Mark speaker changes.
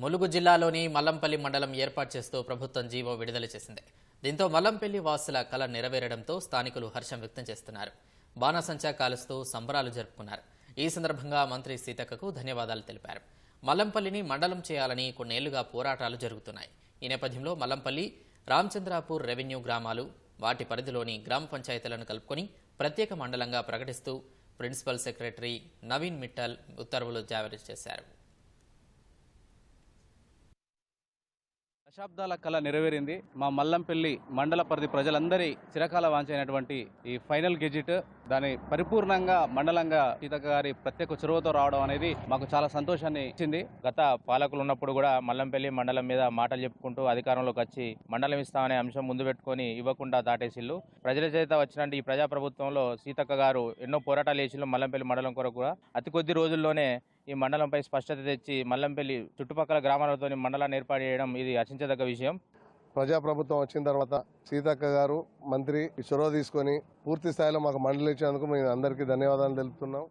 Speaker 1: ములుగు జిల్లాలోని మల్లంపల్లి మండలం ఏర్పాటు చేస్తూ ప్రభుత్వం జీవో విడుదల చేసింది. దీంతో మల్లంపల్లి వాసుల కల నెరవేరడంతో స్థానికులు హర్షం వ్యక్తం చేస్తున్నారు. బాణసంచా కాలుస్తూ సంబరాలు జరుపుకున్నారు. ఈ సందర్భంగా మంత్రి సీతక్కకు ధన్యవాదాలు తెలిపారు. మల్లంపల్లిని మండలం చేయాలని కొన్నేళ్ళుగా పోరాటాలు జరుగుతున్నాయి. ఈ నేపథ్యంలో మల్లంపల్లి రామచంద్రాపూర్ రెవెన్యూ గ్రామాలు వాటి పరిధిలోని గ్రామ పంచాయతీలను కలుపుకొని ప్రత్యేక మండలంగా ప్రకటిస్తూ ప్రిన్సిపల్ సెక్రటరీ నవీన్ మిట్టల్ ఉత్తర్వులు జారీ చేశారు.
Speaker 2: దశాబ్దాల కళ నెరవేరింది మా మల్లంపల్లి మండల పరిధి ప్రజలందరి చిరకాల వాంచైనటువంటి ఈ ఫైనల్ గెజిట్. దాని పరిపూర్ణంగా మండలంగా సీతక్క గారి ప్రత్యేక చొరవతో రావడం అనేది మాకు చాలా సంతోషాన్ని ఇచ్చింది.
Speaker 3: గత పాలకులు ఉన్నప్పుడు కూడా మల్లంపల్లి మండలం మీద మాటలు చెప్పుకుంటూ అధికారంలోకి వచ్చి మండలం ఇస్తామనే అంశం ముందు పెట్టుకొని ఇవ్వకుండా దాటేసిల్లు ప్రజల చేత వచ్చినట్టు ఈ ప్రజాప్రభుత్వంలో సీతక్క గారు ఎన్నో పోరాటాలు చేసిల్లు మల్లంపల్లి మండలం కొరకు కూడా. అతి కొద్ది రోజుల్లోనే ఈ మండలంపై స్పష్టత తెచ్చి మల్లంపల్లి చుట్టుపక్కల గ్రామాలతో మండలాన్ని ఏర్పాటు చేయడం ఇది హర్షించదగ్గ విషయం.
Speaker 4: ప్రజాప్రభుత్వం వచ్చిన తర్వాత సీతక్క గారు మంత్రి ఈ చొరవ తీసుకొని పూర్తి స్థాయిలో మాకు మండలి ఇచ్చినందుకు మేము అందరికీ ధన్యవాదాలు తెలుపుతున్నాం.